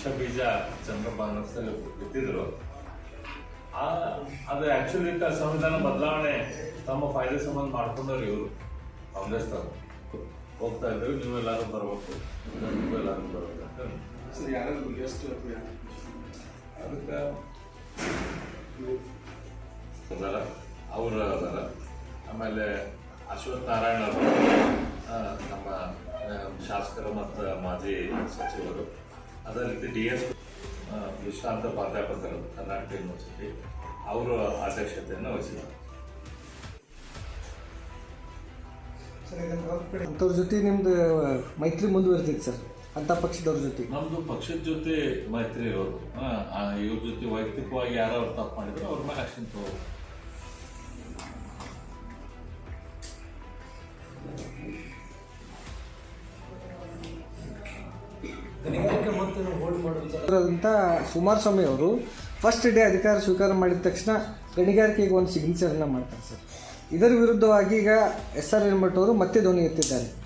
ವಿಷ ಬೀಜ ಚಂದ್ರಬಾನದಲ್ಲಿ ಬಿತ್ತಿದ್ರು. ಆ ಅದು ಆಕ್ಚುಲಿ ಸಂವಿಧಾನ ಬದಲಾವಣೆ ತಮ್ಮ ಫಾಯ್ದೆ ಸಂಬಂಧ ಮಾಡ್ಕೊಂಡವ್ರು ಇವರು ಕಾಂಗ್ರೆಸ್ದವ್ರು. ಹೋಗ್ತಾ ಇದ್ರು ನೀವೆಲ್ಲರೂ ಬರ್ಬೇಕು ನೀವೆಲ್ಲರೂ ಬರ್ಬೇಕು ಅಂತ ಸರ್ ಯಾರಾದ್ರು ಎಷ್ಟು ಅದಕ್ಕೆ ಅದಾರ ಅವರು ಅದಾರ ಆಮೇಲೆ ಅಶ್ವಥ್ ನಾರಾಯಣ ಅವರು ನಮ್ಮ ಶಾಸಕರು ಮತ್ತು ಮಾಜಿ ಸಚಿವರು. ಅದೇ ರೀತಿ ಡಿ ಎಸ್ ವಿಶ್ರಾಂತ ಪ್ರಾಧ್ಯಾಪಕರು ಕರ್ನಾಟಕ ಯೂನಿವರ್ಸಿಟಿ ಅವರು ಅಧ್ಯಕ್ಷತೆಯನ್ನು ವಹಿಸಿದ್ದಾರೆ. ಅಂಥವ್ರ ಜೊತೆ ನಿಮ್ದು ಮೈತ್ರಿ ಮುಂದುವರಿತೈತೆ ಸರ್. ಅಂಥ ಪಕ್ಷದವ್ರ ಜೊತೆ. ನಮ್ದು ಪಕ್ಷದ ಜೊತೆ ಮೈತ್ರಿ ಇರೋದು. ಇವ್ರ ಜೊತೆ ವೈಯಕ್ತಿಕವಾಗಿ ಯಾರು ಅವ್ರು ತಪ್ಪು ಮಾಡಿದ್ರು ಅವ್ರ ಮೇಲೆ ಆಕ್ಷನ್ ತಗೋಬೇಕು. ಅಂತ ಕುಮಾರಸ್ವಾಮಿ ಅವರು ಫಸ್ಟ್ ಡೇ ಅಧಿಕಾರ ಸ್ವೀಕಾರ ಮಾಡಿದ ತಕ್ಷಣ ಗಣಿಗಾರಿಕೆಗೆ ಒಂದು ಸಿಗ್ನೇಚರ್ನ ಮಾಡ್ತಾರೆ ಸರ್. ಇದರ ವಿರುದ್ಧವಾಗಿ ಈಗ ಎಸ್ ಆರ್ ಹಿರೇಮಠ ಅವರು ಮತ್ತೆ ಧ್ವನಿ ಎತ್ತಿದ್ದಾರೆ.